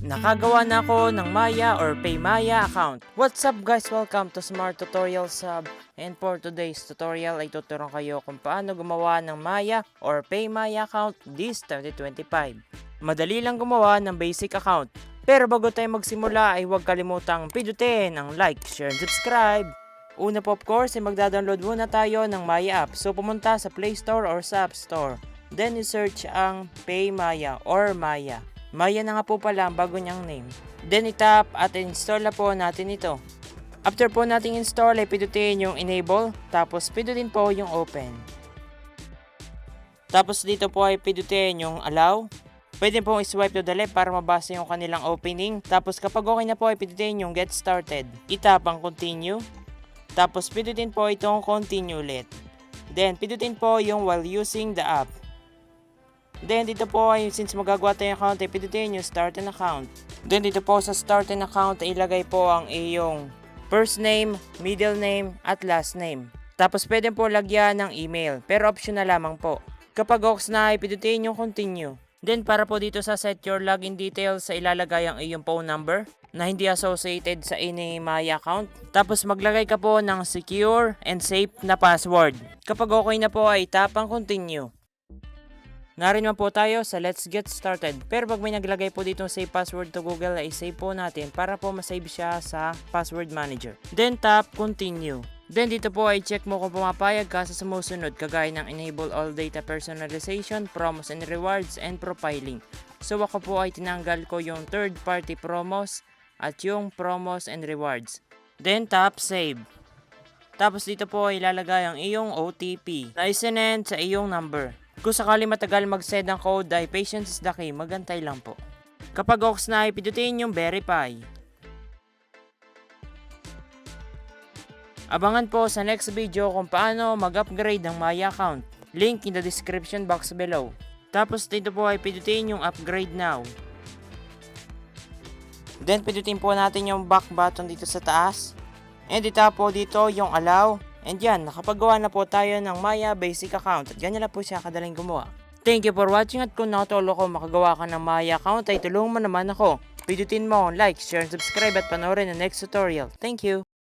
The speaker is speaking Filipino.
Nakagawa na ako ng Maya or PayMaya account. What's up guys? Welcome to Smart Tutorial Sub. And for today's tutorial ay tuturuan kayo kung paano gumawa ng Maya or PayMaya account this 2025. Madali lang gumawa ng basic account. Pero bago tayo magsimula ay huwag kalimutang pindutin ang like, share, and subscribe. Una po of course ay magda-download muna tayo ng Maya app. So pumunta sa Play Store or sa App Store. Then i-search ang PayMaya or Maya. Maya na nga po pala ang bago niyang name. Then itap at install na po natin ito. After po nating install ay pindutin yung enable tapos pindutin po yung open. Tapos dito po ay pindutin yung allow. Pwede pong swipe to the left para mabasa yung kanilang opening. Tapos kapag okay na po ay pindutin yung get started. Itap ang continue. Tapos pindutin po itong continue ulit. Then pindutin po yung while using the app. Then dito po ay since magagawa tayo ng account ay pindutin yung start an account. Then dito po sa start an account ay ilagay po ang iyong first name, middle name at last name. Tapos pwede po lagyan ng email pero optional lamang po. Kapag ox na ay pindutin yung continue. Then para po dito sa set your login details sa ilalagay ang iyong phone number na hindi associated sa any Maya account. Tapos maglagay ka po ng secure and safe na password. Kapag okay na po ay tap ang continue. Narin naman po tayo sa let's get started. Pero pag may naglagay po dito save password to Google ay save po natin para po masave siya sa password manager. Then tap continue. Then dito po ay check mo kung pumapayag ka sa sumusunod kagaya ng enable all data personalization, promos and rewards, and profiling. So ako po ay tinanggal ko yung third party promos at yung promos and rewards. Then tap save. Tapos dito po ay ilalagay ang iyong OTP na isinend sa iyong number. Kung sakali matagal mag-send ng code ay patience is the key, magantay lang po. Kapag ox na ay pindutin yung verify. Abangan po sa next video kung paano mag-upgrade ng Maya account. Link in the description box below. Tapos dito po ay pindutin yung upgrade now. Then pindutin po natin yung back button dito sa taas. And itap po dito yung allow. And yan, nakapagawa na po tayo ng Maya basic account. At ganyan na po siya kadaling gumawa. Thank you for watching at kung nakatulong ko makagawa ka ng Maya account ay tulungan mo naman ako. Pindutin mo ang like, share, subscribe at panoorin ang next tutorial. Thank you!